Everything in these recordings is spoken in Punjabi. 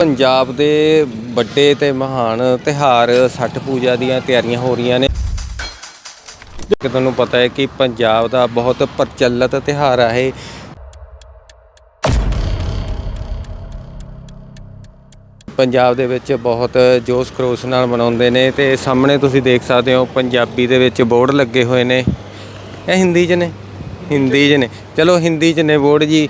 ਪੰਜਾਬ ਦੇ ਵੱਡੇ ਤੇ ਮਹਾਨ ਤਿਹਾਰ ਛਠ ਪੂਜਾ ਦੀਆਂ ਤਿਆਰੀਆਂ ਹੋ ਰਹੀਆਂ ਨੇ। ਕਿ ਤੁਹਾਨੂੰ ਪਤਾ ਹੈ ਕਿ ਪੰਜਾਬ ਦਾ ਬਹੁਤ ਪ੍ਰਚਲਿਤ ਤਿਹਾਰ ਹੈ ਇਹ। ਪੰਜਾਬ ਦੇ ਵਿੱਚ ਬਹੁਤ ਜੋਸ਼ ਖਰੋਸ਼ ਨਾਲ ਮਨਾਉਂਦੇ ਨੇ ਤੇ ਸਾਹਮਣੇ ਤੁਸੀਂ ਦੇਖ ਸਕਦੇ ਹੋ ਪੰਜਾਬੀ ਦੇ ਵਿੱਚ ਬੋਰਡ ਲੱਗੇ ਹੋਏ ਨੇ। ਇਹ ਹਿੰਦੀ 'ਚ ਨੇ। ਹਿੰਦੀ 'ਚ ਨੇ। ਚਲੋ ਹਿੰਦੀ 'ਚ ਨੇ ਬੋਰਡ ਜੀ।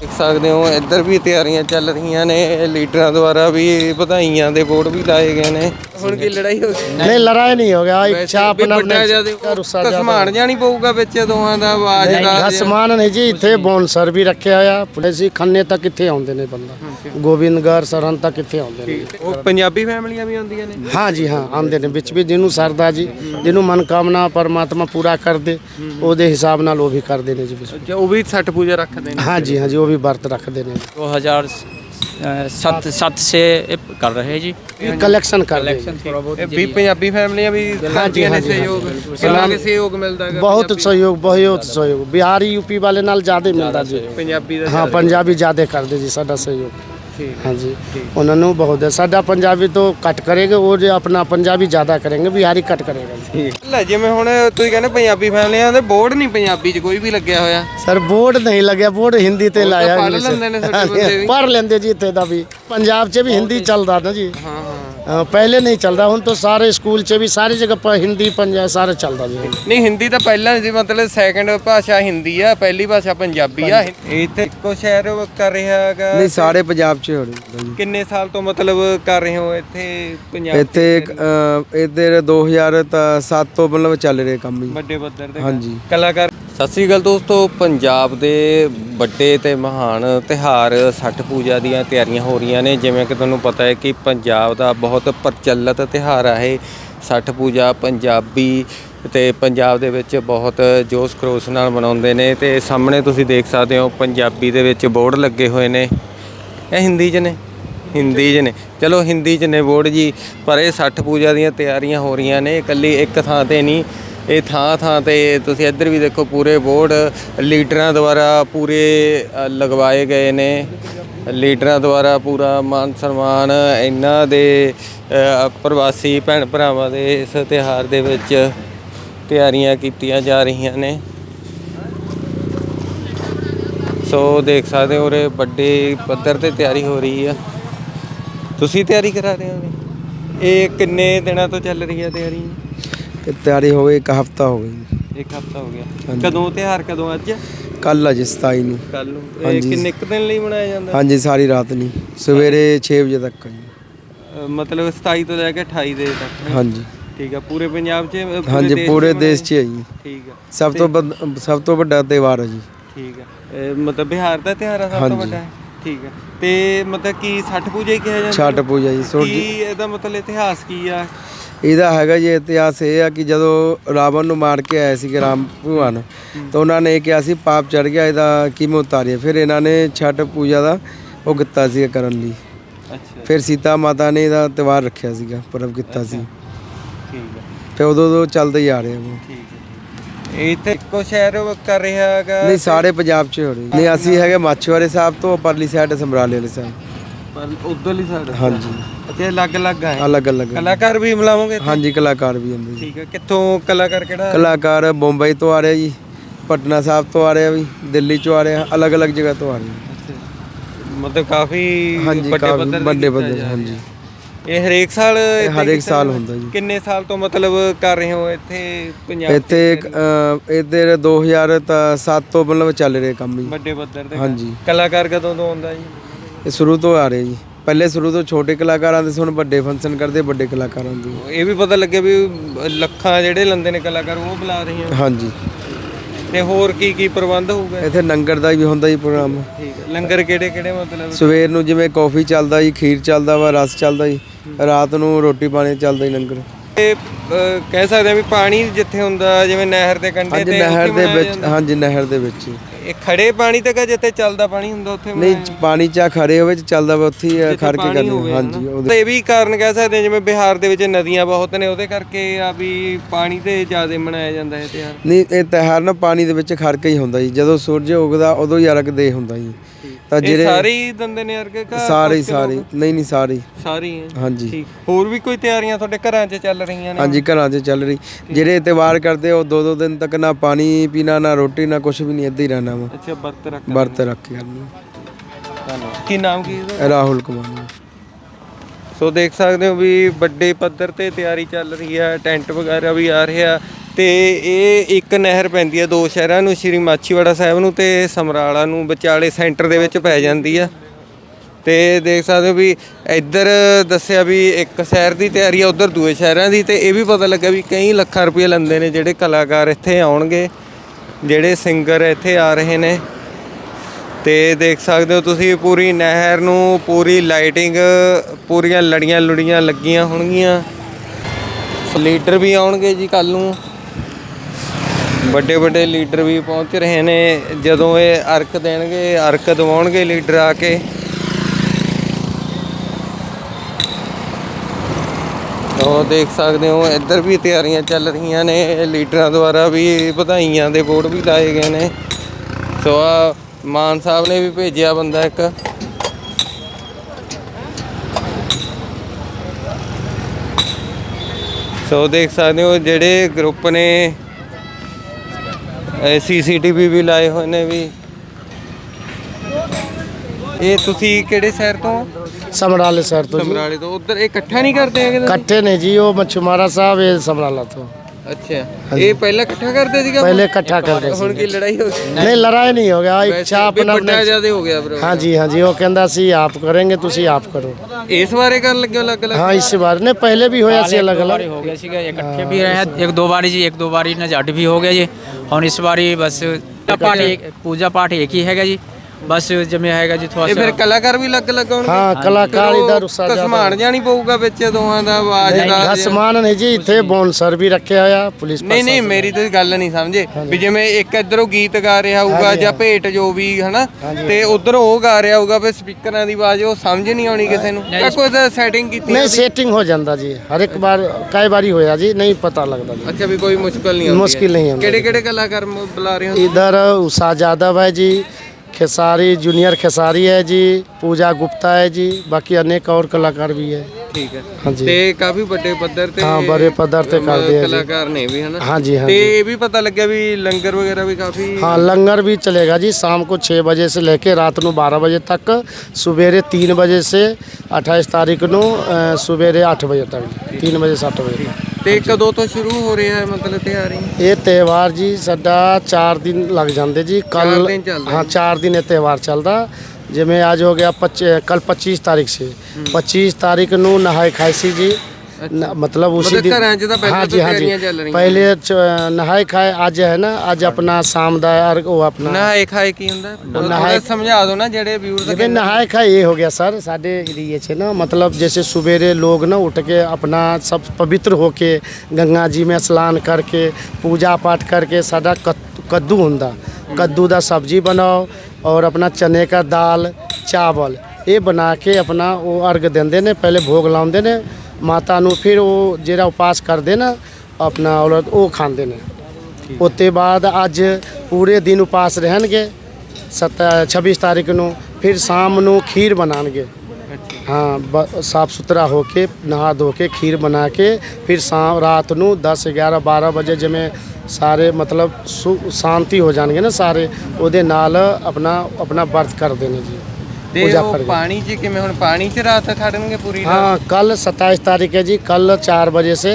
ਦੇਖ ਸਕਦੇ ਹੋ, ਇੱਧਰ ਵੀ ਤਿਆਰੀਆਂ ਚੱਲ ਰਹੀਆਂ ਨੇ, ਲੀਡਰਾਂ ਦੁਆਰਾ ਵੀ ਵਧਾਈਆਂ ਦੇ ਬੋਰਡ ਵੀ ਲਾਏ ਗਏ ਨੇ। ਹੁਣ ਕੀ ਲੜਾਈ ਹੋ ਗਈ? ਨਹੀਂ ਲੜਾਈ ਨਹੀਂ ਹੋ ਗਿਆ। ਇੱਛਾ ਆਪਣਾ ਆਪਣਾ ਰੁੱਸਾ ਜਾ ਸਮਾਨ ਜਾਣੀ ਪਊਗਾ ਵਿੱਚ ਦੋਹਾਂ ਦਾ ਆਵਾਜ਼ ਦਾ ਸਮਾਨ ਨਹੀਂ ਜੀ ਇੱਥੇ ਬੌਂਸਰ ਵੀ ਰੱਖਿਆ ਆ ਪੁਲਿਸ ਖੰਨੇ ਤੱਕ ਇੱਥੇ ਆਉਂਦੇ ਨੇ ਬੰਦਾ। ਗੋਬਿੰਦਗੜ ਸਰਨ ਤੱਕ ਇੱਥੇ ਆਉਂਦੇ ਨੇ। ਉਹ ਪੰਜਾਬੀ ਫੈਮਲੀਆਂ ਵੀ ਆਉਂਦੀਆਂ ਨੇ? ਹਾਂ ਜੀ ਹਾਂ ਆਉਂਦੇ ਨੇ। ਵਿੱਚ ਵੀ ਜਿਹਨੂੰ ਸਰਦਾ ਜੀ ਜਿਹਨੂੰ ਮਨ ਕਾਮਨਾ ਪਰਮਾਤਮਾ ਪੂਰਾ ਕਰਦੇ ਉਹਦੇ ਹਿਸਾਬ ਨਾਲ ਉਹ ਵੀ ਕਰਦੇ ਨੇ ਜੀ ਉਹ ਵੀ ਛੱਠ ਪੂਜਾ ਰੱਖਦੇ ਨੇ? ਹਾਂ ਜੀ ਹਾਂ ਜੀ ਉਹ ਵੀ ਵਰਤ ਰੱਖਦੇ ਨੇ। 2000 ਸੱਤ ਸੱਤ ਸੇ ਕਰ ਰਹੇ ਜੀ। ਕਲੈਕਸ਼ਨ ਕਰ ਰਹੇ ਕਲੈਕਸ਼ਨ ਥੋੜਾ ਵੀ ਪੰਜਾਬੀ ਫੈਮਲੀਆਂ ਵੀ ਸਾਡੀਆਂ ਨੇ ਸਹਿਯੋਗ। ਕਿੰਨਾ ਕਿ ਸਹਿਯੋਗ ਮਿਲਦਾ ਹੈ ਬਹੁਤ ਸਹਿਯੋਗ ਬਹੁਤ ਸਹਿਯੋਗ। ਬਿਹਾਰੀ ਯੂਪੀ ਵਾਲੇ ਨਾਲ ਜ਼ਿਆਦਾ ਮਿਲਦਾ ਜੀ। ਪੰਜਾਬੀ ਦਾ ਹਾਂ ਪੰਜਾਬੀ ਜ਼ਿਆਦਾ ਕਰਦੇ ਜੀ ਸਾਡਾ ਸਹਿਯੋਗ। ਉਹਨਾਂ ਨੂੰ ਬਹੁਤ ਹੈ। ਸਾਡਾ ਪੰਜਾਬੀ ਤੋਂ ਘੱਟ ਕਰੇਗੇ ਉਹ ਜੇ ਆਪਣਾ ਪੰਜਾਬੀ ਜ਼ਿਆਦਾ ਕਰੇंगे ਬਿਹਾਰੀ ਘੱਟ ਕਰੇਗਾ ਠੀਕ। ਲੈ ਜਿਵੇਂ ਹੁਣ ਤੁਸੀਂ ਕਹਿੰਦੇ ਪੰਜਾਬੀ ਫੈਮਲੀਆਂ ਦੇ ਬੋਰਡ ਨਹੀਂ ਪੰਜਾਬੀ 'ਚ ਕੋਈ ਵੀ ਲੱਗਿਆ ਹੋਇਆ। ਸਰ ਬੋਰਡ ਨਹੀਂ ਲੱਗਿਆ ਬੋਰਡ ਹਿੰਦੀ ਤੇ ਲਾਇਆ ਪੜ੍ਹ ਲੈਂਦੇ ਨੇ ਸਾਡੇ ਬੰਦੇ ਵੀ। ਪੜ੍ਹ ਲੈਂਦੇ ਜੀ ਇੱਥੇ ਦਾ ਵੀ। ਪੰਜਾਬ 'ਚ ਵੀ ਹਿੰਦੀ ਚੱਲਦਾ ਨਾ ਜੀ। ਹਾਂ ਹਾਂ। ਪਹਿਲੇ ਨਹੀਂ ਚੱਲਦਾ ਹੁਣ ਤਾਂ ਸਾਰੇ ਸਕੂਲ 'ਚ ਵੀ ਸਾਰੀ ਜਗ੍ਹਾ ਪਰ ਹਿੰਦੀ ਪੰਜਾਬ ਸਾਰਾ ਚੱਲਦਾ ਜੀ ਨਹੀਂ ਹਿੰਦੀ ਤਾਂ ਪਹਿਲਾਂ ਸੀ ਮਤਲਬ ਸੈਕੰਡ ਭਾਸ਼ਾ ਹਿੰਦੀ ਆ ਪਹਿਲੀ ਭਾਸ਼ਾ ਪੰਜਾਬੀ ਆ। ਇੱਥੇ ਇੱਕੋ ਸ਼ਹਿਰ ਕਰ ਰਿਹਾ ਹੈਗਾ ਨਹੀਂ ਸਾਰੇ ਪੰਜਾਬ 'ਚ ਹੋ ਰਹੀ ਹੈ ਕਿੰਨੇ ਸਾਲ ਤੋਂ ਮਤਲਬ ਕਰ ਰਹੇ ਹੋ ਇੱਥੇ ਪੰਜਾਬ ਇੱਥੇ ਇੱਕ, ਅਹ, ਇੱਧਰ 2007 ਤੋਂ ਮਤਲਬ ਚੱਲ ਰਿਹਾ ਕੰਮ ਜੀ। ਵੱਡੇ ਪੱਧਰ ਤੇ। ਹਾਂਜੀ। ਕਲਾਕਾਰ? ਸਤਿ ਸ੍ਰੀ ਅਕਾਲ ਦੋਸਤੋ ਪੰਜਾਬ ਦੇ ਵੱਡੇ ਤੇ ਮਹਾਨ ਤਿਹਾਰ ਛਠ ਪੂਜਾ ਦੀਆਂ ਤਿਆਰੀਆਂ ਹੋ ਰਹੀਆਂ ਨੇ। ਜਿਵੇਂ ਕਿ ਤੁਹਾਨੂੰ ਪਤਾ ਹੈ ਕਿ ਪੰਜਾਬ ਦਾ ਬਹੁਤ ਪ੍ਰਚਲਿਤ ਤਿਹਾਰ ਹੈ ਇਹ। ਛਠ ਪੂਜਾ ਪੰਜਾਬੀ ਤੇ ਪੰਜਾਬ ਦੇ ਵਿੱਚ ਬਹੁਤ ਜੋਸ਼ ਖਰੋਸ਼ ਨਾਲ ਮਨਾਉਂਦੇ ਨੇ ਤੇ ਸਾਹਮਣੇ ਤੁਸੀਂ ਦੇਖ ਸਕਦੇ ਹੋ ਪੰਜਾਬੀ ਦੇ ਵਿੱਚ ਬੋਰਡ ਲੱਗੇ ਹੋਏ ਨੇ। ਇਹ ਹਿੰਦੀ 'ਚ ਨੇ, ਹਿੰਦੀ 'ਚ ਨੇ। ਚਲੋ ਹਿੰਦੀ 'ਚ ਨੇ ਬੋਰਡ ਜੀ, ਪਰ ਇਹ ਛਠ ਪੂਜਾ ਦੀਆਂ ਤਿਆਰੀਆਂ ਹੋ ਰਹੀਆਂ ਨੇ। ਇਕੱਲੀ ਇੱਕ ਥਾਂ ਤੇ ਨਹੀਂ ਇਹ ਥਾਂ ਥਾਂ ਤੇ ਤੁਸੀਂ ਇੱਧਰ ਵੀ ਦੇਖੋ ਪੂਰੇ ਬੋਰਡ, ਲੀਡਰਾਂ ਦੁਆਰਾ ਪੂਰੇ ਲਗਵਾਏ ਗਏ ਨੇ। ਲੀਡਰਾਂ ਦੁਆਰਾ ਪੂਰਾ ਮਾਨ ਸਨਮਾਨ ਇਹਨਾਂ ਦੇ ਪ੍ਰਵਾਸੀ ਭੈਣ ਭਰਾਵਾਂ ਦੇ ਇਸ ਤਿਉਹਾਰ ਦੇ ਵਿੱਚ ਤਿਆਰੀਆਂ ਕੀਤੀਆਂ ਜਾ ਰਹੀਆਂ ਨੇ। ਸੋ ਦੇਖ ਸਕਦੇ ਹੋ ਉਰੇ ਵੱਡੇ ਪੱਧਰ ਤੇ ਤਿਆਰੀ ਹੋ ਰਹੀ ਆ। ਤੁਸੀਂ ਤਿਆਰੀ ਕਰਾ ਰਹੇ ਹੋ ਇਹ ਕਿੰਨੇ ਦਿਨਾਂ ਤੋਂ ਚੱਲ ਰਹੀ ਹੈ ਤਿਆਰੀ? ਇਹ ਤਿਆਰੀ ਹੋ ਗਈ ਇੱਕ ਹਫਤਾ ਹੋ ਗਈ ਇੱਕ ਹਫਤਾ ਹੋ ਗਿਆ। ਹਾਂਜੀ। ਕਦੋਂ ਤਿਉਹਾਰ ਕਦੋਂ ਅੱਜ? ਕੱਲ ਆ ਜੀ 27 ਨੂੰ। ਕੱਲ ਨੂੰ। ਇਹ ਹਾਂਜੀ। ਕਿੰਨੇ ਕੁ ਦਿਨ ਲਈ ਮਨਾਇਆ ਜਾਂਦਾ? ਹਾਂਜੀ ਸਾਰੀ ਰਾਤ ਨਹੀਂ ਸਵੇਰੇ 6 ਵਜੇ ਤੱਕ ਆ ਜੀ। ਅ, ਮਤਲਬ 27 ਤੋਂ ਲੈ ਕੇ 28 ਦੇ ਤੱਕ। ਹਾਂਜੀ। ਠੀਕ ਆ ਪੂਰੇ ਪੰਜਾਬ 'ਚ ਅ, ਹਾਂਜੀ ਦੇਸ਼ 'ਚ ਪੂਰੇ ਮਨਾਇਆ? ਦੇਸ਼ 'ਚ ਹੈ ਜੀ। ਠੀਕ ਆ। ਸਭ ਤੋਂ ਵੱਧ- ਸਭ ਤੋਂ ਵੱਡਾ ਤਿਉਹਾਰ ਹੈ ਜੀ। ਠੀਕ ਆ। ਇਹ ਮਤਲਬ ਬਿਹਾਰ ਦਾ ਤਿਉਹਾਰ ਆ ਸਭ ਤੋਂ ਹਾਂਜੀ। ਵੱਡਾ? ਠੀਕ ਆ। ਤੇ ਮਤਲਬ ਕੀ ਛਠ ਪੂਜਾ ਹੀ ਕਿਹਾ ਜਾਂਦਾ? ਛਠ ਪੂਜਾ ਜੀ ਸੋ ਕੀ ਇਹਦਾ ਮਤਲਬ ਇਤਿਹਾਸ ਕੀ ਆ? ਇਹਦਾ ਹੈਗਾ ਜੀ ਇਤਿਹਾਸ ਇਹ ਆ ਕਿ ਜਦੋਂ ਰਾਵਣ ਨੂੰ ਮਾਰ ਕੇ ਆਏ ਸੀ ਰਾਮ ਭਗਵਾਨ ਤਾਂ ਉਹਨਾਂ ਨੇ ਕਿਹਾ ਸੀ ਪਾਪ ਚੜ ਗਿਆ ਇਹਦਾ ਕਿਵੇਂ ਉਤਾਰੀਏ? ਫਿਰ ਇਹਨਾਂ ਨੇ ਛਠ ਪੂਜਾ ਦਾ ਉਹ ਕੀਤਾ ਸੀ ਕਰਨ ਲਈ। ਅੱਛਾ। ਫਿਰ ਸੀਤਾ ਮਾਤਾ ਨੇ ਇਹਦਾ ਤਿਉਹਾਰ ਰੱਖਿਆ ਸੀਗਾ ਪਰਵ ਕੀਤਾ ਸੀ। ਠੀਕ ਤੇ ਉਦੋਂ ਤੋਂ ਚੱਲਦਾ ਹੀ ਆ ਰਿਹਾ ਉਹ। ਠੀਕ ਹੈ ਇਹ ਇੱਥੇ ਇੱਕੋ ਸ਼ਹਿਰ ਕਰ ਰਿਹਾ ਹੈਗਾ ਨਹੀਂ ਸਾਰੇ ਪੰਜਾਬ 'ਚ ਹੋ ਰਹੀ। ਨਹੀਂ ਅਸੀਂ ਹੈਗੇ ਮਾਛੀਵਾੜੇ ਸਾਹਿਬ ਤੋਂ ਪਰਲੀ ਸਾਈਡ ਸਮਰਾਲੇ ਵਾਲੇ ਸਾਹਿਬ। ਪਰ ਉਧਰਲੀ ਸਾਈਡ ਹਾਂਜੀ। ਅਤੇ ਅਲੱਗ ਅਲੱਗ ਹੈ ਅਲੱਗ ਅਲੱਗ ਕਲਾਕਾਰ ਵੀ ਮਿਲਾਵੋਗੇ ਇੱਥੇ? ਹਾਂਜੀ ਕਲਾਕਾਰ ਵੀ ਜੀ। ਠੀਕ ਹੈ ਕਿੱਥੋਂ ਕਲਾਕਾਰ ਕਿਹੜਾ? ਕਲਾਕਾਰ ਬੰਬਈ ਤੋਂ ਆ ਰਿਹਾ ਜੀ ਪਟਨਾ ਸਾਹਿਬ ਤੋਂ ਆ ਰਿਹਾ ਵੀ ਦਿੱਲੀ ਚੋਂ ਆ ਰਿਹਾ ਅਲੱਗ ਅਲੱਗ ਜਗ੍ਹਾ ਤੋਂ ਆ ਰਿਹਾ। ਮਤਲਬ ਕਾਫੀ ਹਾਂਜੀ ਵੱਡੇ ਕਾਫੀ ਪੱਧਰ ਤੇ ਵੱਡੇ ਕੀਤਾ ਵੱਡੇ ਜਾ ਰਿਹਾ। ਹਾਂਜੀ ਇਹ ਹਰੇਕ ਸਾਲ ਹਰੇਕ ਕੀਤਾ ਸਾਲ? ਹੁੰਦਾ ਜੀ। ਕਿੰਨੇ ਸਾਲ ਤੋਂ ਮਤਲਬ ਕਰ ਰਹੇ ਹੋ ਇੱਥੇ ਪੰਜਾਬ ਇੱਥੇ ਅਹ, ਇੱਧਰ 2007 ਤੋਂ ਮਤਲਬ ਚੱਲ ਰਿਹਾ ਕੰਮ ਜੀ। ਵੱਡੇ ਪੱਧਰ ਤੇ। ਹਾਂਜੀ। ਕਲਾਕਾਰ ਕਦੋਂ ਤੋਂ ਆਉਂਦਾ ਜੀ? ਇਹ ਸ਼ੁਰੂ ਤੋਂ ਆ ਰਿਹਾ ਜੀ। ਪਹਿਲੇ ਸ਼ੁਰੂ ਤੋਂ ਛੋਟੇ ਕਲਾਕਾਰਾਂ ਦੇ ਹੁਣ ਵੱਡੇ ਫੰਕਸ਼ਨ ਕਰਦੇ ਵੱਡੇ ਕਲਾਕਾਰਾਂ ਦੇ। ਇਹ ਵੀ ਪਤਾ ਲੱਗਿਆ ਵੀ ਲੱਖਾਂ ਜਿਹੜੇ ਲੰਦੇ ਨੇ ਕਲਾਕਾਰ ਉਹ ਬੁਲਾ ਰਹੇ ਆ ਹਾਂਜੀ। ਤੇ ਹੋਰ ਕੀ ਕੀ ਪ੍ਰਬੰਧ ਹੋਊਗਾ? ਇੱਥੇ ਲੰਗਰ ਦਾ ਵੀ ਹੁੰਦਾ ਜੀ ਪ੍ਰੋਗਰਾਮ। ਠੀਕ ਹੈ। ਲੰਗਰ ਕਿਹੜੇ ਕਿਹੜੇ ਮਤਲਬ? ਸਵੇਰ ਨੂੰ ਜਿਵੇਂ ਕੌਫੀ ਚੱਲਦਾ ਜੀ ਖੀਰ ਚੱਲਦਾ ਵਾ ਰਸ ਚੱਲਦਾ ਜੀ। ਰਾਤ ਨੂੰ ਰੋਟੀ ਪਾਣੀ ਚੱਲਦਾ ਜੀ ਲੰਗਰ। ਅਹ, ਕਹਿ ਸਕਦੇ ਆ ਵੀ ਪਾਣੀ ਜਿੱਥੇ ਹੁੰਦਾ ਜਿਵੇਂ ਨਹਿਰ ਦੇ ਕੰਢੇ ਹਾਂਜੀ ਤੇ ਨਹਿਰ ਉੱਥੇ ਦੇ ਵਿੱਚ। ਹਾਂਜੀ ਨਹਿਰ ਦੇ ਵਿੱਚ। ਇਹ ਖੜੇ ਪਾਣੀ ਤੇ ਕਾ ਜਿੱਥੇ ਚੱਲਦਾ ਪਾਣੀ ਹੁੰਦਾ ਉੱਥੇ ਨਹੀਂ ਪਾਣੀ ਚਾ ਖੜੇ ਹੋਵੇ ਚ ਚੱਲਦਾ ਵਾ ਉੱਥੇ ਹੀ ਖੜ ਕੇ ਪਾਣੀ ਕਰਨੀ ਹੋਵੇ, ਹਾਂਜੀ। ਉਹਦੇ ਤੇ ਇਹ ਵੀ ਕਾਰਨ ਕਹਿ ਸਕਦੇ ਹਾਂ ਜਿਵੇਂ ਬਿਹਾਰ ਦੇ ਵਿੱਚ ਨਦੀਆਂ ਬਹੁਤ ਨੇ ਉਹਦੇ ਕਰਕੇ ਆ ਵੀ ਪਾਣੀ ਤੇ ਜ਼ਿਆਦਾ ਮਨਾਇਆ ਜਾਂਦਾ ਹੈ ਤਿਉਹਾਰ। ਨਹੀਂ ਇਹ ਤਿਉਹਾਰ ਨਾ ਪਾਣੀ ਦੇ ਵਿੱਚ ਖੜ ਕੇ ਹੀ ਹੁੰਦਾ ਜੀ। ਜਦੋਂ ਸੂਰਜ ਉਗਦਾ ਉਦੋਂ ਹੀ ਅਰਗ ਦੇ ਹੁੰਦਾ ਜੀ। ਤਾਂ ਇਹ ਜਿਹੜੇ ਸਾਰੇ ਹੀ ਦੰਦੇ ਨੇ ਅਰਗੇ ਕਾ ਸਾਰੇ ਸਾਰੇ। ਨਹੀਂ ਨਹੀਂ ਸਾਰੇ। ਸਾਰੇ ਹੀ ਹੈ ਹਾਂਜੀ। ਠੀਕ। ਹੋਰ ਵੀ ਕੋਈ ਤਿਆਰੀਆਂ ਤੁਹਾਡੇ ਘਰਾਂ 'ਚ ਚੱਲ ਰਹੀਆਂ ਨੇ? ਹਾਂਜੀ ਘਰਾਂ 'ਚ ਚੱਲ ਰਹੀ। ਜਿਹੜੇ ਤਿਉਹਾਰ ਕਰਦੇ ਉਹ ਦੋ ਦੋ ਦਿਨ ਤੱਕ ਨਾ ਪਾਣੀ ਪੀਣਾ ਨਾ ਰੋਟੀ ਨਾ ਕੁਝ ਵੀ ਨਹੀਂ ਇੱਦਾਂ ਹੀ ਰਹਿਣਾ ਵਾ। ਅੱਛਾ ਵਰਤ ਰੱਖ ਵਰਤ ਰੱਖ ਕੇ ਕਰਨੀ। ਕੀ ਨਾਮ ਕੀ ਇਹਦਾ? ਰਾਹੁਲ ਕੁਮਾਰ। ਸੋ ਦੇਖ ਸਕਦੇ ਹੋ ਵੀ ਵੱਡੇ ਪੱਧਰ ਤੇ ਤਿਆਰੀ ਚੱਲ ਰਹੀ ਹੈ ਟੈਂਟ ਵਗੈਰਾ ਵੀ ਆ ਰਿਹਾ ਤੇ ਇਹ ਇੱਕ ਨਹਿਰ ਪੈਂਦੀ ਹੈ ਦੋ ਸ਼ਹਿਰਾਂ ਨੂੰ, ਸ਼੍ਰੀ ਮਾਛੀਵਾੜਾ ਸਾਹਿਬ ਨੂੰ ਤੇ ਸਮਰਾਲਾ ਨੂੰ, ਵਿਚਾਲੇ ਸੈਂਟਰ ਦੇ ਵਿੱਚ ਪੈ ਜਾਂਦੀ ਆ। ਤੇ ਦੇਖ ਸਕਦੇ ਹੋ ਵੀ ਇੱਧਰ ਦੱਸਿਆ ਵੀ ਇੱਕ ਸ਼ਹਿਰ ਦੀ ਤਿਆਰੀ ਆ, ਉਧਰ ਦੂਏ ਸ਼ਹਿਰਾਂ ਦੀ ਤੇ ਇਹ ਵੀ ਪਤਾ ਲੱਗਾ ਵੀ ਕਈ ਲੱਖਾਂ ਰੁਪਏ ਲੈਂਦੇ ਨੇ ਜਿਹੜੇ ਕਲਾਕਾਰ ਇੱਥੇ ਆਉਣਗੇ, ਜਿਹੜੇ ਸਿੰਗਰ ਇੱਥੇ ਆ ਰਹੇ ਨੇ। ਤੇ ਦੇਖ ਸਕਦੇ ਹੋ ਤੁਸੀਂ ਪੂਰੀ ਨਹਿਰ ਨੂੰ, ਪੂਰੀ ਲਾਈਟਿੰਗ ਪੂਰੀਆਂ ਲੜੀਆਂ ਲੁੜੀਆਂ ਲੱਗੀਆਂ ਹੋਣਗੀਆਂ। ਲੀਡਰ ਵੀ ਆਉਣਗੇ ਜੀ ਕੱਲ ਨੂੰ। ਵੱਡੇ ਵੱਡੇ ਲੀਡਰ ਵੀ ਪਹੁੰਚ ਰਹੇ ਨੇ। ਜਦੋਂ ਇਹ ਅਰਕ ਦੇਣਗੇ, ਅਰਕ ਦਿਵਾਉਣਗੇ ਲੀਡਰ ਆ ਕੇ। ਉਹ ਦੇਖ ਸਕਦੇ ਹੋ, ਇੱਧਰ ਵੀ ਤਿਆਰੀਆਂ ਚੱਲ ਰਹੀਆਂ ਨੇ। ਲੀਡਰਾਂ ਦੁਆਰਾ ਵੀ ਵਧਾਈਆਂ ਦੇ ਬੋਰਡ ਵੀ ਲਾਏ ਗਏ ਨੇ। ਸੋ ਆ ਮਾਨ ਸਾਹਿਬ ਨੇ ਵੀ ਭੇਜਿਆ ਬੰਦਾ ਇੱਕ। ਸੋ ਦੇਖ ਸਕਦੇ ਹੋ ਜਿਹੜੇ ਗਰੁੱਪ ਨੇ ਸੀਸੀਟੀਵੀ ਵੀ ਲਾਏ ਹੋਏ ਨੇ ਵੀ। ਇਹ ਤੁਸੀਂ ਕਿਹੜੇ ਸ਼ਹਿਰ ਤੋਂ ਸਮਰਾਲੇ ਸ਼ਹਿਰ ਤੋਂ ਜੀ। ਸਮਰਾਲੇ ਤੋਂ। ਉਧਰ ਇਹ ਇਕੱਠਾ ਨਹੀਂ ਕਰਦੇ ਹੈਗੇ ਤੁਸੀਂ? ਇਕੱਠੇ ਨੇ ਜੀ ਉਹ ਮਛੁਮਾਰਾ ਸਾਹਿਬ ਇਹ ਸਮਰਾਲਾ ਤੋਂ। ਅੱਛਾ। ਇਹ ਪਹਿਲਾਂ ਇਕੱਠਾ ਕਰਦੇ ਸੀਗਾ ਪਹਿਲੇ ਇਕੱਠਾ ਕਰਦੇ ਸੀ ਹੁਣ ਕੀ ਲੜਾਈ ਹੋ ਗਈ? ਨਹੀਂ ਲੜਾਈ ਨਹੀਂ ਹੋ ਗਿਆ। ਇੱਛਾ ਆਪਣਾ ਬੜਾ ਜ਼ਿਆਦਾ ਹੋ ਗਿਆ ਬਰੋ ਹਾਂਜੀ ਹਾਂਜੀ ਉਹ ਕਹਿੰਦਾ ਸੀ ਆਪ ਕਰਾਂਗੇ ਤੁਸੀਂ ਆਪ ਕਰੋ। ਇਸ ਵਾਰੇ ਕਰਨ ਲੱਗੇ ਅਲੱਗ ਅਲੱਗ ਹਾਂ ਇਸ ਵਾਰ ਨੇ ਪਹਿਲੇ ਵੀ ਹੋਇਆ ਸੀ ਅਲੱਗ ਅਲੱਗ ਹੋ ਗਿਆ ਸੀਗਾ ਇਕੱਠੇ ਵੀ ਰਹੇ ਇੱਕ ਦੋ ਵਾਰੀ ਜੀ ਇੱਕ ਦੋ ਵਾਰੀ ਨਾ ਜੱਟ ਵੀ ਹੋ ਗਿਆ ਜੀ। ਹੁਣ ਇਸ ਵਾਰੀ ਬਸ ਪਾਠ ਪੂਜਾ ਪਾਠ ਇੱਕ ਹੀ ਹੈਗਾ ਜੀ। हैगा जी बस जिमें हैगा जी थोड़ा ਇਹ सा ਫਿਰ ਕਲਾਕਾਰ ਵੀ ਅਲੱਗ ਅਲੱਗ ਹੋਣਗੇ हाँ कलाकार इधर उसा ਕਸਮਾਨ ਜਾਣੀ ਪਊਗਾ ਵਿੱਚ ਦੋਹਾਂ ਦਾ ਆਵਾਜ਼ ਦਾ घसमान नहीं जी थे बॉन्सर भी रखे होया पुलिस ਨਹੀਂ ਨਹੀਂ ਮੇਰੀ ਤੁਸੀਂ ਗੱਲ ਨਹੀਂ ਸਮਝੇ ਵੀ ਜਿਵੇਂ ਇੱਕ ਇਧਰੋਂ ਗੀਤ ਗਾ ਰਿਹਾ ਹੋਊਗਾ ਜਾਂ ਭੇਟ ਜੋ ਵੀ ਹਨਾ ਤੇ ਉਧਰੋਂ ਉਹ ਗਾ ਰਿਹਾ ਹੋਊਗਾ ਫਿਰ ਸਪੀਕਰਾਂ ਦੀ ਆਵਾਜ਼ ਉਹ ਸਮਝ ਨਹੀਂ ਆਉਣੀ ਕਿਸੇ ਨੂੰ ਤਾਂ ਕੋਈ ਸੈਟਿੰਗ ਕੀਤੀ नहीं सेटिंग हो जाता जी हर एक बार कई बारी होया जी नहीं पता लगता जी ਅੱਛਾ ਵੀ ਕੋਈ ਮੁਸ਼ਕਲ ਨਹੀਂ ਆਉਂਦੀ मुश्किल नहीं है ਕਿਹੜੇ ਕਿਹੜੇ ਕਲਾਕਾਰ ਮ- ਬੁਲਾ ਰਹੇ ਹੋ इधर उषा यादव है जी खेसारी जूनियर खेसारी है जी पूजा गुप्ता है जी बाकी अनेक और कलाकार भी है ਠੀਕ ਹੈ हाँ जी ਤੇ ਕਾਫੀ ਵੱਡੇ ਪੱਧਰ ਤੇ हाँ बड़े पदर ते ਅਮ, करते हैं जी ਕਲਾਕਾਰ ਨੇ ਵੀ ਹਨਾ हाँ जी हाँ ਤੇ जी ਇਹ ਵੀ ਪਤਾ ਲੱਗਿਆ ਵੀ ਲੰਗਰ ਵਗੈਰਾ ਵੀ ਕਾਫੀ हाँ लंगर भी चलेगा जी शाम को छः बजे से लेके रात को बारह बजे तक सवेरे तीन बजे से अट्ठाईस तारीख को सवेरे आठ बजे तक जी तीन बजे से अठ बजे तक ਤੇ ਕਦੋਂ ਤੋਂ ਸ਼ੁਰੂ ਹੋ ਰਿਹਾ ਹੈ ਮਤਲਬ ਤਿਆਰੀ? ਇਹ ਤਿਉਹਾਰ ਜੀ ਸਾਡਾ 4 ਦਿਨ ਲੱਗ ਜਾਂਦੇ ਜੀ। ਕੱਲ ਚਾਰ ਦਿਨ ਚੱਲਦਾ ਹਾਂ 4 ਦਿਨ ਇਹ ਤਿਉਹਾਰ ਚੱਲਦਾ। ਜਿਵੇਂ ਅੱਜ ਹੋ ਗਿਆ ਕੱਲ 25 ਤਾਰੀਖ ਸੇ। 25 ਤਾਰੀਖ ਨੂੰ ਨਹਾਏ ਖਾਈ ਸੀ ਜੀ। न- मतलब उसी ਮਤਲਬ दिन ਘਰਾਂ 'ਚ ਤਾਂ ਪਹਿਲਾਂ हाँ ਤੋਂ जी हाँ जी ਤਿਆਰੀਆਂ ਚੱਲ ਰਹੀਆਂ पहले च- नहाए खाए आज है ना आज अपना शाम ਦਾ अर्घ वो अपना ਨਾ ਇਹ ਖਾਏ ਕੀ ਹੁੰਦਾ ਥੋੜਾ ਨਹਾਏ- ਸਮਝਾ ਦਿਓ ਨਾ ਜਿਹੜੇ ਵਿਊਅਰਸ ਜਿਵੇਂ ਨਹਾਏ ਖਾਏ ਇਹ ਹੋ ਗਿਆ ਸਰ ਸਾਡੇ ਏਰੀਏ 'ਚ ਨਾ मतलब जैसे सवेरे लोग ना उठ के अपना सब पवित्र होके गंगा जी में स्नान करके पूजा पाठ करके ਸਾਡਾ ਕੱਦ- ਕੱਦੂ ਹੁੰਦਾ ਕੱਦੂ ਦਾ ਸਬਜ਼ੀ ਬਣਾਓ ਔਰ ਆਪਣਾ ਚਨੇ ਦਾ ਦਾਲ ਚਾਵਲ ਇਹ ਬਣਾ ਕੇ ਆਪਣਾ ਉਹ ਅਰਗ ਦਿੰਦੇ ਨੇ ਪਹਿਲੇ ਭੋਗ ਲਾਉਂਦੇ ਨੇ ਮਾਤਾ ਨੂੰ ਫਿਰ ਉਹ ਜਿਹੜਾ ਉਪਾਸ ਕਰਦੇ ਨਾ, ਆਪਣਾ ਔਰਤ ਉਹ ਖਾਂਦੇ ਨੇ। ਉਤੇ ਬਾਅਦ ਅੱਜ ਪੂਰੇ ਦਿਨ ਉਪਾਸ ਰਹਿਣਗੇ, ਸਤ 26 ਤਾਰੀਖ ਨੂੰ ਫਿਰ ਸ਼ਾਮ ਨੂੰ ਖੀਰ ਬਣਾਣਗੇ ਹਾਂ, ਬ- ਸਾਫ਼ ਸੁਥਰਾ ਹੋ ਕੇ, ਨਹਾ ਧੋ ਕੇ ਖੀਰ ਬਣਾ ਕੇ ਫਿਰ ਸ਼ਾਮ, ਰਾਤ ਨੂੰ 10 11 12 ਵਜੇ ਜਿਵੇਂ ਸਾਰੇ ਮਤਲਬ ਸੁ- ਸ਼ਾਂਤੀ ਹੋ ਜਾਣਗੇ ਨਾ ਸਾਰੇ, ਉਹਦੇ ਨਾਲ ਆਪਣਾ ਆਪਣਾ ਵਰਤ ਕਰਦੇ ਨੇ ਜੀ। ਤੇ ਪੂਜਾ ਉਹ ਕਰਦੇ ਪਾਣੀ 'ਚ ਕਿਵੇਂ ਹੁਣ ਪਾਣੀ 'ਚ ਰਾਤ ਖੜਨਗੇ ਪੂਰੀ ਰਾਤ हाँ कल सत्ताईस तारीख है जी कल चार बजे से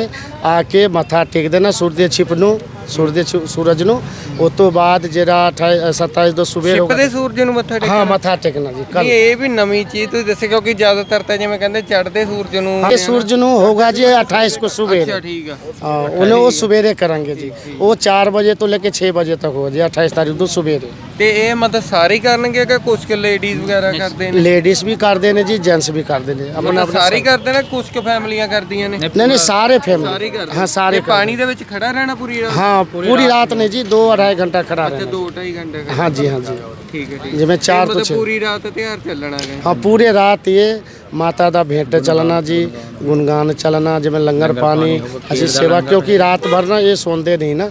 आके मथा टेक देना सूर्य छिप ਨੂੰ ਸੂਰਜ ਛਿਪ- ਸੂਰਜ ਨੂੰ ਉਸ ਤੋਂ ਬਾਅਦ ਜਿਹੜਾ 28 27 ਤੋਂ ਸਵੇਰ ਹੋਗਾ ਛਿਪਦੇ ਸੂਰਜ ਨੂੰ ਮੱਥਾ ਟੇਕਣਾ ਹਾਂ ਮੱਥਾ ਟੇਕਣਾ ਜੀ ਨਹੀਂ ਕੱਲ ਇਹ ਵੀ ਨਵੀਂ ਚੀਜ਼ ਤੁਸੀਂ ਦੱਸਿਆ ਕਿਉਂਕਿ ਜ਼ਿਆਦਾਤਰ ਤਾਂ ਜਿਵੇਂ ਕਹਿੰਦੇ ਚੜ੍ਹਦੇ ਸੂਰਜ ਨੂੰ ਇਹ ਸੂਰਜ ਨੂੰ ਹੋਗਾ ਜੀ 28 को ਅੱਛਾ ਸਵੇਰੇ ਠੀਕ ਆ ਹਾਂ ਉਹਨੇ ਉਹ ਸਵੇਰੇ ਕਰਾਂਗੇ ਜੀ ਉਹ 4 ਵਜੇ ਤੋਂ ਲੈ ਕੇ 6 ਵਜੇ ਤੱਕ ਹੋਗਾ ਜੀ 28 ਤਾਰੀਖ ਤੋਂ ਸਵੇਰੇ ਤੇ ਇਹ ਮਤਲਬ ਸਾਰੇ ਕਰਨਗੇ ਕਿ ਕੁਝ ਕਿ ਲੇਡੀਜ਼ ਵਗੈਰਾ ਕਰਦੇ ਨੇ? ਲੇਡੀਜ਼ ਵੀ ਕਰਦੇ ਨੇ ਜੀ ਜੈਂਟਸ ਵੀ ਕਰਦੇ ਨੇ। ਆਪਣਾ ਮਤਲਬ ਸਾਰੇ ਕਰਦੇ ਨੇ ਕੁਝ ਕਿ ਫੈਮਲੀਆਂ ਕਰਦੀਆਂ ਨੇ? ਨਹੀਂ ਨਹੀਂ ਸਾਰੇ ਸਾਰੇ ਹਾਂ ਸਾਰੇ ਤੇ ਪਾਣੀ ਦੇ ਵਿੱਚ ਖੜਾ ਰਹਿਣਾ ਪੂਰੀ ਰਾਤ? ਹਾਂ ਪੂਰੀ ਰਾਤ ਨੇ ਜੀ 2 2.5 ਘੰਟਾ ਖੜਾ ਤੇ 2 2.5 ਘੰਟੇ ਹਾਂ ਜੀ ਹਾਂ ਜੀ। ਠੀਕ ਹੈ ਠੀਕ ਜਿਵੇਂ ਚਾਰ ਤੋਂ ਮਤਲਬ ਪੂਰੀ ਰਾਤ ਤਿਆਰ ਚੱਲਣਾ ਹੈ ਹਾਂ ਪੂਰੇ ਰਾਤ ਇਹ ਮਾਤਾ ਦਾ ਭੇਟ ਚਲਣਾ ਜੀ ਗੁਣਗਾਨ ਚੱਲਣਾ ਜਿਵੇਂ ਲੰਗਰ ਪਾਣੀ ਅਸੀਂ ਸੇਵਾ ਕਿਉਂਕਿ ਰਾਤ ਭਰ ਨਾ ਇਹ ਸੌਂਦੇ ਨਹੀਂ ਨਾ।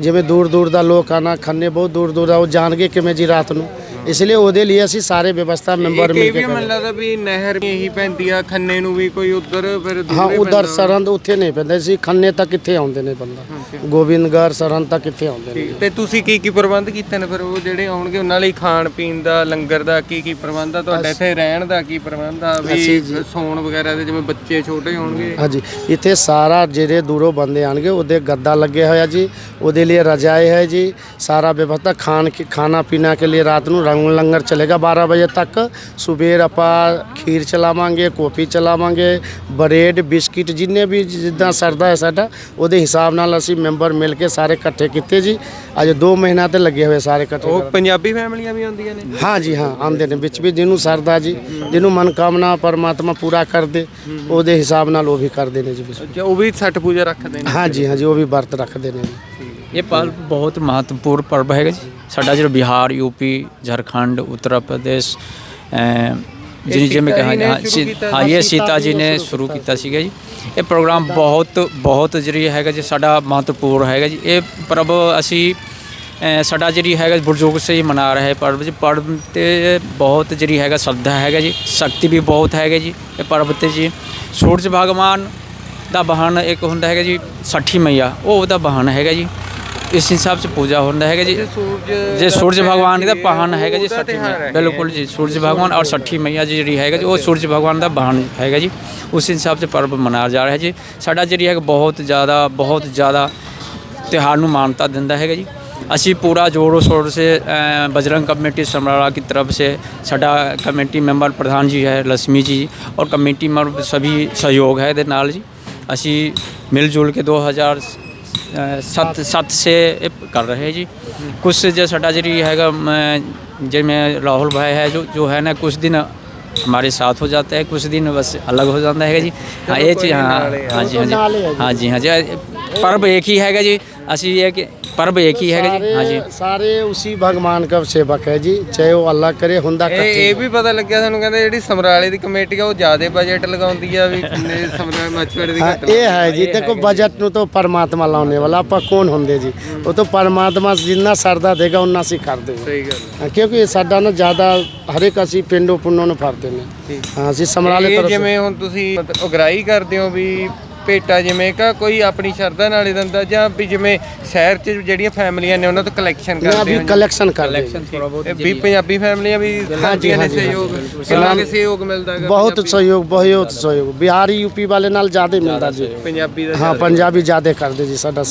ਜਿਵੇਂ ਦੂਰ ਦੂਰ ਦਾ ਲੋਕ ਆਣਾ ਖੰਨੇ ਬਹੁਤ ਦੂਰ ਦੂਰ ਆ ਉਹ ਜਾਣਗੇ ਕਿਵੇਂ ਜੀ ਰਾਤ ਨੂੰ? ਇਸ ਲਈ ਉਹਦੇ ਲਈ ਅਸੀਂ ਸਾਰੇ ਵਿਵਸਥਾ ਮੈਂਬਰ ਮਿਲ ਕੇ ਮੈਨੂੰ ਲੱਗਦਾ ਵੀ ਨਹਿਰ ਵੀ ਇਹੀ ਪੈਂਦੀ ਆ ਖੰਨੇ ਨੂੰ ਵੀ ਕੋਈ ਉਧਰ ਫਿਰ ਹਾਂ ਉਧਰ। ਸਰਹੰਦ ਉੱਥੇ ਨਹੀਂ ਪੈਂਦਾ ਸੀ ਖੰਨੇ ਤੱਕ ਕਿੱਥੇ ਆਉਂਦੇ ਨੇ ਬੰਦਾ। ਗੋਬਿੰਦਗੜ੍ਹ ਸਰਹੰਦ ਤੱਕ ਕਿੱਥੇ ਆਉਂਦੇ ਨੇ। ਤੇ ਤੁਸੀਂ ਕੀ ਕੀ ਪ੍ਰਬੰਧ ਕੀਤੇ ਨੇ ਫਿਰ ਉਹ ਜਿਹੜੇ ਆਉਣਗੇ ਉਹਨਾਂ ਲਈ ਖਾਣ ਪੀਣ ਦਾ ਲੰਗਰ ਦਾ ਕੀ ਕੀ ਪ੍ਰਬੰਧ ਆ? ਤੁਹਾਡੇ ਇੱਥੇ ਰਹਿਣ ਦਾ ਕੀ ਪ੍ਰਬੰਧ ਆ? ਵੀ ਸੌਣ ਵਗੈਰਾ ਦੇ ਜਿਵੇਂ ਬੱਚੇ ਛੋਟੇ ਹੋਣਗੇ। ਹਾਂਜੀ ਇੱਥੇ ਸਾਰਾ ਜਿਹੜੇ ਦੂਰੋਂ ਬੰਦੇ ਆਣਗੇ ਉਹਦੇ ਗੱਦਾ ਲੱਗੇ ਹੋਇਆ ਜੀ ਉਹਦੇ ਲਈ ਰਜਾਈ ਹੈ ਜੀ ਸਾਰਾ ਵਿਵਸਥਾ ਖਾਣ ਕੀ ਖਾਣਾ ਪੀਣਾ ਕੇ ਲਈ ਰਾਤ ਨੂੰ ਲੰਗਰ ਚੱਲੇਗਾ 12 ਵਜੇ ਤੱਕ ਸਵੇਰ ਆਪਾਂ ਖੀਰ ਚਲਾਵਾਂਗੇ ਕੌਫੀ ਚਲਾਵਾਂਗੇ ਬ੍ਰੈਡ ਬਿਸਕਿਟ ਜਿੰਨੇ ਵੀ ਜਿੱਦਾਂ ਸਰਦਾ ਹੈ ਸਾਡਾ ਉਹਦੇ ਹਿਸਾਬ ਨਾਲ ਅਸੀਂ ਮੈਂਬਰ ਮਿਲ ਕੇ ਸਾਰੇ ਇਕੱਠੇ ਕੀਤੇ ਜੀ ਅੱਜ 2 ਮਹੀਨਾ ਤੇ ਲੱਗੇ ਹੋਏ ਸਾਰੇ ਇਕੱਠੇ ਉਹ ਪੰਜਾਬੀ ਫੈਮਲੀਆਂ ਵੀ ਆਉਂਦੀਆਂ ਨੇ ਹਾਂ ਜੀ ਹਾਂ ਆਉਂਦੇ ਨੇ ਵਿੱਚ ਵੀ ਜਿਹਨੂੰ ਸਰਦਾ ਜੀ ਜਿਹਨੂੰ ਮਨਕਾਮਨਾ ਪਰਮਾਤਮਾ ਪੂਰਾ ਕਰ ਦੇ ਉਹਦੇ ਹਿਸਾਬ ਨਾਲ ਉਹ ਵੀ ਕਰਦੇ ਨੇ ਜੀ ਵਿੱਚ। ਅੱਛਾ ਉਹ ਵੀ ਛਠ ਪੂਜਾ ਰੱਖਦੇ ਨੇ ਹਾਂ ਜੀ ਹਾਂ ਜੀ ਉਹ ਵੀ ਵਰਤ ਰੱਖਦੇ ਨੇ ਜੀ ਇਹ ਪਰਵ ਬਹੁਤ ਮਹੱਤਵਪੂਰਨ ਪਰਵ ਹੈਗਾ ਜੀ ਸਾਡਾ ਜਿਹੜਾ ਬਿਹਾਰ ਯੂਪੀ ਝਾਰਖੰਡ ਉੱਤਰ ਪ੍ਰਦੇਸ਼ ਜਿਵੇਂ ਸੀਤਾ ਕਿਹਾ ਹਾਂ ਇਹ ਸੀਤਾ ਜੀ ਨੇ ਸ਼ੁਰੂ ਕੀਤਾ ਸੀਗਾ ਜੀ। ਇਹ ਪ੍ਰੋਗਰਾਮ ਬਹੁਤ ਬਹੁਤ ਜਿਹੜੀ ਹੈਗਾ ਜੀ ਸਾਡਾ ਮਹੱਤਵਪੂਰਨ ਹੈਗਾ ਜੀ। ਇਹ ਪਰਵ ਅਸੀਂ ਸਾਡਾ ਜਿਹੜੀ ਹੈਗਾ ਬਜ਼ੁਰਗ ਸੇ ਹੀ ਮਨਾ ਰਹੇ ਪਰਵ ਜੀ। ਪਰਵ ਤੇ ਬਹੁਤ ਜਿਹੜੀ ਹੈਗਾ ਸ਼ਰਧਾ ਹੈਗਾ ਜੀ। ਸ਼ਕਤੀ ਵੀ ਬਹੁਤ ਹੈਗਾ ਜੀ। ਇਹ ਪਰਵ ਤੇ ਜੀ ਸੂਰਜ ਭਗਵਾਨ ਦਾ ਵਾਹਨ ਇੱਕ ਹੁੰਦਾ ਹੈਗਾ ਜੀ ਸੱਠੀ ਮਈਆ। ਉਹ ਉਹਦਾ ਵਾਹਨ ਹੈਗਾ ਜੀ। ਇਸ ਹਿਸਾਬ 'ਚ ਪੂਜਾ ਹੁੰਦਾ ਹੈਗਾ ਜੀ ਜੇ ਸੂਰਜ ਭਗਵਾਨ ਦਾ ਵਾਹਨ ਹੈਗਾ ਜੀ ਛਠੀ ਬਿਲਕੁਲ ਜੀ ਸੂਰਜ ਭਗਵਾਨ ਔਰ ਛਠੀ ਮਈਆ ਜੀ ਜਿਹੜੀ ਹੈਗਾ ਜੀ ਉਹ ਸੂਰਜ ਭਗਵਾਨ ਦਾ ਵਾਹਨ ਹੈਗਾ ਜੀ ਉਸ ਹਿਸਾਬ 'ਚ ਪਰਬ ਮਨਾਇਆ ਜਾ ਰਿਹਾ ਜੀ ਸਾਡਾ ਜਿਹੜੀ ਹੈ ਬਹੁਤ ਜ਼ਿਆਦਾ ਬਹੁਤ ਜ਼ਿਆਦਾ ਤਿਹਾਰ ਨੂੰ ਮਾਨਤਾ ਦਿੰਦਾ ਹੈਗਾ ਜੀ ਅਸੀਂ ਪੂਰਾ ਜ਼ੋਰ ਸ਼ੋਰ ਸੇ ਬਜਰੰਗ ਕਮੇਟੀ ਸਮਰਾਲਾ ਦੀ ਤਰਫ ਸੇ ਸਾਡਾ ਕਮੇਟੀ ਮੈਂਬਰ ਪ੍ਰਧਾਨ ਜੀ ਹੈ ਲక్ష్ਮੀ ਜੀ ਔਰ ਕਮੇਟੀ ਮੈਂਬਰ ਸਭੀ ਸਹਿਯੋਗ ਹੈ ਦੇ ਨਾਲ ਜੀ ਅਸੀਂ ਮਿਲ ਜੁਲ ਕੇ 2000 ਸੱਤ ਸੇ ਇਹ ਕਰ ਰਹੇ ਜੀ ਕੁਛ ਜੇ ਸਾਡਾ ਜਿਹੜੀ ਹੈਗਾ ਮ, ਜਿਵੇਂ ਰਾਹੁਲ ਭਾਈ ਹੈ ਜੋ ਜੋ ਹੈ ਨਾ ਕੁਛ ਦਿਨ हमारे साथ हो जाता है कुछ दिन बस अलग हो जाता है जी हाँ ये चीज़ हाँ हाँ जी हाँ जी ਨਾਲ ਹੀ ਹੈ ਜੀ। हाँ जी हाँ जी पर्व एक ही हैगा जी ਅਸੀਂ ਇਹ ਕਿ पर्व एक ही है जी हाँ ਸਾਰੇ ਉਸੇ ਭਗਵਾਨ ਦਾ ਸੇਵਕ ਹੈ ਜੀ ਚਾਹੇ ਉਹ ਅੱਲਾ ਕਰੇ ਹੁੰਦਾ ਇਹ ਇਹ ਵੀ ਪਤਾ ਲੱਗਿਆ ਸਾਨੂੰ ਕਹਿੰਦੇ ਜਿਹੜੀ ਸਮਰਾਲੇ ਦੀ ਕਮੇਟੀ ਆ ਉਹ ਜ਼ਿਆਦਾ ਬਜਟ ਲਗਾਉਂਦੀ ਆ ਵੀ ਕਿੰਨੇ ਸਮਰਾਲੇ ਮੱਛਵੜੇ ਦੀ हाँ, ਘੱਟ ये है जी देखो बजट नु तो परमात्मा लाने वाला आपा कौन होंगे जी वो तो परमात्मा जिन्ना ਸਰਦਾ ਦੇਗਾ ਉਨਾ ਸੀ ਕਰ ਦੇਗਾ ਸਹੀ ਗੱਲ। ਕਿਉਂਕਿ ਇਹ ਸਾਡਾ ਨਾ ਜ਼ਿਆਦਾ ਹਰੇਕ ਅਸੀਂ ਪਿੰਡੋਂ ਪੁੰਨੋਂ ਨੂੰ ਫਰਦੇ ਨੇ। ਹਾਂ ਅਸੀਂ ਸਮਰਾਲੇ ਇਹ ਜਿਵੇਂ ਹੁਣ ਤੁਸੀਂ ਮਤਲਬ ਕਰਦੇ ਹੋ ਵੀ ਭੇਟਾ ਜਿਵੇਂ ਕਾ ਕੋਈ ਆਪਣੀ ਸ਼ਰਧਾ ਨਾਲ ਹੀ ਦਿੰਦਾ ਜਾਂ ਵੀ ਜਿਵੇਂ ਸ਼ਹਿਰ 'ਚ ਜਿਹੜੀਆਂ ਫੈਮਲੀਆਂ ਨੇ ਉਹਨਾਂ ਤੋਂ ਕਲੈਕਸ਼ਨ ਮੈਂ ਕਰਦੇ ਅਭੀ ਹੋ ਕਲੈਕਸ਼ਨ ਕਰ ਰਹੇ कलेक्शन थोड़ा बहुत ਇਹ ਵੀ ਪੰਜਾਬੀ ਫੈਮਲੀਆਂ ਵੀ ਕਰਦੀਆਂ ਨੇ ਹਾਂਜੀ, ਸਹਿਯੋਗ ਹਾਂਜੀ। ਕਿੰਨਾ ਕੁ ਸਹਿਯੋਗ ਮਿਲਦਾ ਹੈਗਾ ਬਹੁਤ ਪੰਜਾਬੀ- ਸਹਿਯੋਗ ਬਹੁਤ ਸਹਿਯੋਗ ਬਿਹਾਰੀ ਯੂਪੀ ਵਾਲੇ ਨਾਲ ਜ਼ਿਆਦਾ ਮਿਲਦਾ ਜੀ ਪੰਜਾਬੀ ਦਾ ਹਾਂ ਜ਼ਿਆਦਾ। ਪੰਜਾਬੀ ਜ਼ਿਆਦਾ ਕਰਦੇ ਜੀ ਸਾਡਾ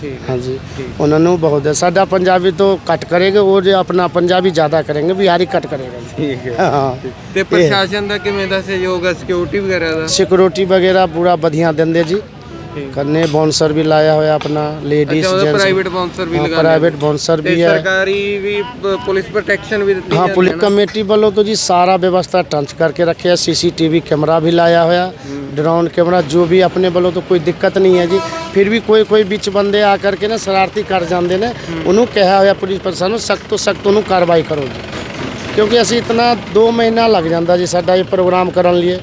ਸਹਿਯੋਗ ਠੀਕ ਹਾਂਜੀ। ਉਹਨਾਂ ਨੂੰ ਬਹੁਤ ਹੈ। ਸਾਡਾ ਪੰਜਾਬੀ ਤੋਂ ਘੱਟ ਕਰੇਗੇ ਉਹ ਜੇ ਆਪਣਾ ਪੰਜਾਬੀ ਜ਼ਿਆਦਾ ਕरेंगे ਬਿਹਾਰੀ ਘੱਟ ਕਰੇਗਾ ਠੀਕ ਹੈ। ਹਾਂ। ਤੇ ਪ੍ਰਸ਼ਾਸਨ ਦਾ ਕਿਵੇਂ ਦਾ ਸਹਿਯੋਗ ਹੈ? ਸਿਕਿਉਰਿਟੀ ਵਗੈਰਾ ਦਾ? ਸਿਕਿਉਰਿਟੀ ਵਗੈਰਾ ਪੂਰਾ ਵਧੀਆ ਦਿੰਦੇ ਜੀ। ਕਰਨੇ ਬੌਂਸਰ ਵੀ ਲਾਇਆ ਹੋਇਆ ਆਪਣਾ ਲੇਡੀਜ਼ ਅੱਛਾ ਉਹਦਾ ਪ੍ਰਾਈਵੇਟ ਬਾਉਂਸਰ ਵੀ ਲਗਾ ਪ੍ਰਾਈਵੇਟ ਬੌਂਸਰ ਤੇ ਵੀ ਹੈ ਸਰਕਾਰੀ ਵੀ ਪ- ਪੁਲਿਸ ਪ੍ਰੋਟੈਕਸ਼ਨ ਵੀ ਦਿੱਤੀ हाँ ਜਾਂਦੀ पुलिस ਹੈ ਨਾ? कमेटी वालों तो जी सारा व्यवस्था टंच करके रखे है सीसीटीवी कैमरा भी लाया हुआ ड्रोन कैमरा जो भी अपने वालों तो कोई दिक्कत नहीं है जी फिर भी कोई कोई बीच बंदे आकर के ना शरारती कर जाते ने उन्होंने कहा हुआ पुलिस प्रशासन ਨੂੰ सख्त ਤੋਂ ਸਖਤ ਉਹਨੂੰ ਕਾਰਵਾਈ ਕਰੋ ਜੀ ਕਿਉਂਕਿ ਅਸੀਂ ਇਤਨਾ 2 ਮਹੀਨਾ ਲੱਗ ਜਾਂਦਾ ਜੀ ਸਾਡਾ ਇਹ ਪ੍ਰੋਗਰਾਮ ਕਰਨ ਲਈ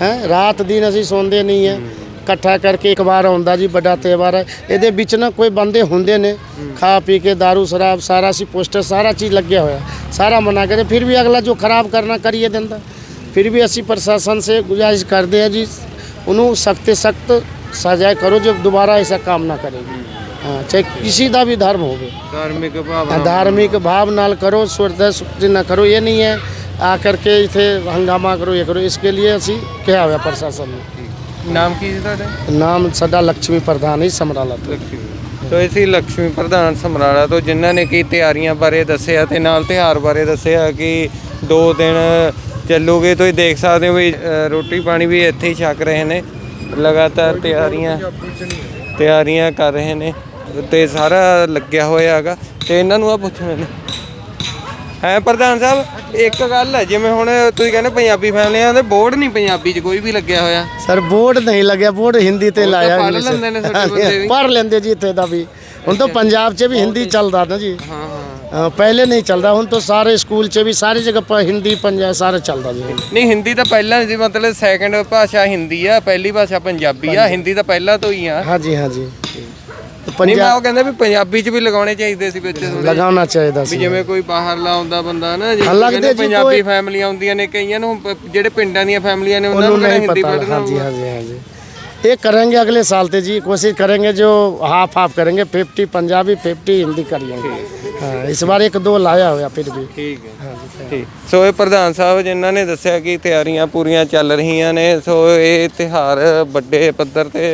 ਹੈ ਰਾਤ ਦਿਨ ਅਸੀਂ ਸੌਂਦੇ ਨਹੀਂ ਹੈ ਇਕੱਠਾ ਕਰਕੇ ਇੱਕ ਵਾਰ ਆਉਂਦਾ ਜੀ ਵੱਡਾ ਤਿਉਹਾਰ ਹੈ ਇਹਦੇ ਵਿੱਚ ਨਾ ਕੋਈ ਬੰਦੇ ਹੁੰਦੇ ਨੇ। ਖਾ ਪੀ ਕੇ दारू ਸ਼ਰਾਬ ਸਾਰਾ ਸੀ ਪੋਸਟਰ ਸਾਰਾ ਚੀਜ਼ ਲੱਗਿਆ ਹੋਇਆ। ਸਾਰਾ ਮਨਾ ਕਰੇ ਫਿਰ ਵੀ ਅਗਲਾ ਜੋ ਖਰਾਬ ਕਰਨਾ ਕਰੀਏ ਦਿੰਦਾ। ਫਿਰ ਵੀ ਅਸੀਂ ਪ੍ਰਸ਼ਾਸਨ ਸੇ ਗੁਜਾਰਿਸ਼ ਕਰਦੇ ਆ ਜੀ। ਉਹਨੂੰ ਸਖਤ ਸਖਤ ਸਜ਼ਾ ਕਰੋ ਜੋ ਦੁਬਾਰਾ ਐਸਾ ਕੰਮ ਨਾ ਕਰੇ ਹਾਂ ਚਾਹੇ ਕਿਸੇ ਦਾ ਵੀ ਧਰਮ ਹੋਵੇ। ਧਾਰਮਿਕ ਭਾਵਨਾ ਧਾਰਮਿਕ ਭਾਵ ਨਾਲ ਕਰੋ ਸੁਰਦਾ ਸੁਖਤੀ ਨਾ ਕਰੋ ਇਹ ਨਹੀਂ ਹੈ। ਆ ਕਰਕੇ ਇਥੇ ਹੰਗਾਮਾ ਕਰੋ ਇਹ ਕਰੋ। ਇਸ ਕੇ ਲਈ ਅਸੀਂ ਕਿਹਾ ਹੋਇਆ ਪ੍ਰਸ਼ਾਸਨ ਨੂੰ। ਨਾਮ ਕੀ ਸੀ ਤੁਹਾਡਾ? ਨਾਮ ਸਾਡਾ ਲక్ష్ਮੀ ਪ੍ਰਧਾਨ ਹੀ ਸਮਰਾਲਾ ਤੋਂ। ਸੋ ਇਸੀ ਲక్ష్ਮੀ ਪ੍ਰਧਾਨ ਸਮਰਾਲਾ ਤੋਂ ਜਿਨ੍ਹਾਂ ਨੇ ਕੀ ਤਿਆਰੀਆਂ ਬਾਰੇ ਦੱਸਿਆ ਤੇ ਨਾਲ ਤਿਹਾਰ ਬਾਰੇ ਦੱਸਿਆ ਕਿ ਦੋ ਦਿਨ ਚੱਲੂਗੇ ਤੁਸੀਂ ਦੇਖ ਸਕਦੇ ਹੋ ਵੀ ਰੋਟੀ ਪਾਣੀ ਵੀ ਇੱਥੇ ਹੀ ਛਕ ਰਹੇ ਨੇ। ਲਗਾਤਾਰ ਤਿਆਰੀਆਂ ਤਿਆਰੀਆਂ ਕਰ ਰਹੇ ਨੇ ਤੇ ਸਾਰਾ ਲੱਗਿਆ ਹੋਇਆ ਹੈਗਾ। ਤੇ ਇਹਨਾਂ ਨੂੰ ਆ ਪੁੱਛਣਾ ਨੇ। ਹੈ ਪ੍ਰਧਾਨ ਸਾਹਿਬ ਇੱਕ ਗੱਲ ਹੈ ਜਿਵੇਂ ਹੁਣ ਤੁਸੀਂ ਕਹਿੰਦੇ ਪੰਜਾਬੀ ਫੈਮਲੀਆਂ ਦੇ ਬੋਰਡ ਨਹੀਂ ਪੰਜਾਬੀ 'ਚ ਕੋਈ ਵੀ ਲੱਗਿਆ ਹੋਇਆ। ਸਰ ਬੋਰਡ ਨਹੀਂ ਲੱਗਿਆ ਬੋਰਡ ਹਿੰਦੀ ਤੇ ਲਾਇਆ ਪੜ੍ਹ ਇੰਗਲਿਸ਼। ਲੈਂਦੇ ਨੇ ਸਾਡੇ ਬੰਦੇ ਵੀ। ਪੜ੍ਹ ਲੈਂਦੇ ਜੀ ਇੱਥੇ ਦਾ ਵੀ। ਹੁਣ ਤਾਂ ਪੰਜਾਬ 'ਚ ਵੀ ਹਿੰਦੀ ਚੱਲਦਾ ਨਾ ਜੀ। ਹਾਂ ਹਾਂ। ਅ, ਪਹਿਲੇ ਨਹੀਂ ਚੱਲਦਾ ਹੁਣ ਤਾਂ ਸਾਰੇ ਸਕੂਲ 'ਚ ਵੀ ਸਾਰੀ ਜਗ੍ਹਾ ਪਰ ਹਿੰਦੀ ਪੰਜਾਬ ਸਾਰਾ ਚੱਲਦਾ ਜੀ। ਨਹੀਂ ਹਿੰਦੀ ਤਾਂ ਪਹਿਲਾਂ ਸੀ ਮਤਲਬ ਸੈਕੰਡ ਭਾਸ਼ਾ ਹਿੰਦੀ ਆ ਪਹਿਲੀ ਭਾਸ਼ਾ ਪੰਜਾਬੀ ਆ ਹਿੰਦੀ ਤਾਂ ਪਹਿਲਾਂ ਤੋਂ ਹੀ ਆ। ਹਾਂਜੀ ਹਾਂਜੀ। ਨਹੀਂ ਮੈਂ ਪੰਜਾਬ ਉਹ ਕਹਿੰਦਾ ਵੀ ਪੰਜਾਬੀ 'ਚ ਵੀ ਲਗਾਉਣੇ ਚਾਹੀਦੇ ਸੀ ਵਿੱਚ ਥੋੜ੍ਹੇ। ਲਗਾਉਣਾ ਚਾਹੀਦਾ ਵੀ ਸੀ ਜਿਵੇਂ ਕੋਈ ਬਾਹਰਲਾ ਆਉਂਦਾ ਬੰਦਾ ਨਾ ਜਿਵੇਂ ਹਾਂ, ਲੱਗਦੇ ਕਹਿੰਦੇ ਜੀ ਪੰਜਾਬੀ ਕੋਈ- ਫੈਮਲੀਆਂ ਆਉਂਦੀਆਂ ਨੇ ਕਈਆਂ ਨੂੰ ਪ- ਜਿਹੜੇ ਪਿੰਡਾਂ ਦੀਆਂ ਫੈਮਲੀਆਂ ਨੇ ਉਹਨਾਂ ਉਹਨੂੰ ਨੂੰ ਕਿਹੜਾ नहीं ਹਿੰਦੀ पता ਪੜ੍ਹਨਾ हाँ जी हाँ जी हाँ जी ये करेंगे अगले साल से जी कोशिश करेंगे जो हाफ हाफ करेंगे फिफ्टी पंजाबी फिफ्टी हिंदी करेंगे हाँ इस बार एक दो लाया हुआ फिर भी ਠੀਕ ਹੈ ਠੀਕ ਸੋ ਇਹ ਪ੍ਰਧਾਨ ਸਾਹਿਬ ਜਿਨ੍ਹਾਂ ਨੇ ਦੱਸਿਆ ਕਿ ਤਿਆਰੀਆਂ ਪੂਰੀਆਂ ਚੱਲ ਰਹੀਆਂ ਨੇ ਸੋ ਇਹ ਤਿਹਾਰ ਵੱਡੇ ਪੱਧਰ ਤੇ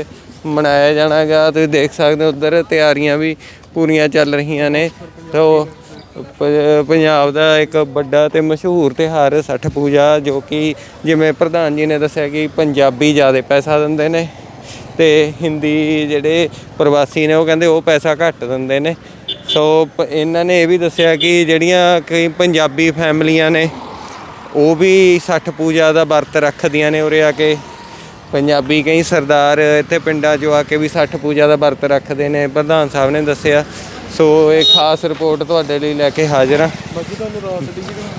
ਮਨਾਇਆ ਜਾਣਾਗਾ, ਤੁਸੀਂ ਦੇਖ ਸਕਦੇ ਹੋ ਉਧਰ ਤਿਆਰੀਆਂ ਵੀ ਪੂਰੀਆਂ ਚੱਲ ਰਹੀਆਂ ਨੇ। ਸੋ ਪ- ਪੰਜਾਬ ਦਾ ਇੱਕ ਵੱਡਾ ਤੇ ਮਸ਼ਹੂਰ ਤਿਹਾਰ ਸੱਠ ਪੂਜਾ, ਜੋ ਕਿ ਜਿਵੇਂ ਪ੍ਰਧਾਨ ਜੀ ਨੇ ਦੱਸਿਆ ਕਿ ਪੰਜਾਬੀ ਜ਼ਿਆਦਾ ਪੈਸਾ ਦਿੰਦੇ ਨੇ ਤੇ ਹਿੰਦੀ ਜਿਹੜੇ ਪ੍ਰਵਾਸੀ ਨੇ ਉਹ ਕਹਿੰਦੇ ਉਹ ਪੈਸਾ ਘੱਟ ਦਿੰਦੇ ਨੇ। ਸੋ ਪ- ਇਹਨਾਂ ਨੇ ਇਹ ਵੀ ਦੱਸਿਆ ਕਿ ਜਿਹੜੀਆਂ ਕਈ ਪੰਜਾਬੀ ਫੈਮਲੀਆਂ ਨੇ, ਉਹ ਵੀ ਸੱਠ ਪੂਜਾ ਦਾ ਵਰਤ ਰੱਖਦੀਆਂ ਨੇ ਉਰੇ ਆ ਕੇ। ਪੰਜਾਬੀ ਕਈ ਸਰਦਾਰ ਇੱਥੇ ਪਿੰਡਾਂ 'ਚੋਂ ਆ ਕੇ ਵੀ ਛਠ ਪੂਜਾ ਦਾ ਵਰਤ ਰੱਖਦੇ ਨੇ ਪ੍ਰਧਾਨ ਸਾਹਿਬ ਨੇ ਦੱਸਿਆ। ਸੋ ਇਹ ਖਾਸ ਰਿਪੋਰਟ ਤੁਹਾਡੇ ਲਈ ਲੈ ਕੇ ਹਾਜ਼ਰ ਹਾਂ।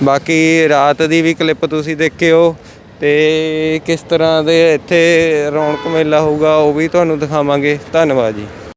ਬਾਕੀ ਰਾਤ ਦੀ ਵੀ ਕਲਿੱਪ ਤੁਸੀਂ ਦੇਖਿਓ ਤੇ ਕਿਸ ਤਰ੍ਹਾਂ ਦੇ ਇੱਥੇ ਰੌਣਕ ਮੇਲਾ ਹੋਊਗਾ ਉਹ ਵੀ ਤੁਹਾਨੂੰ ਦਿਖਾਵਾਂਗੇ। ਧੰਨਵਾਦ ਜੀ।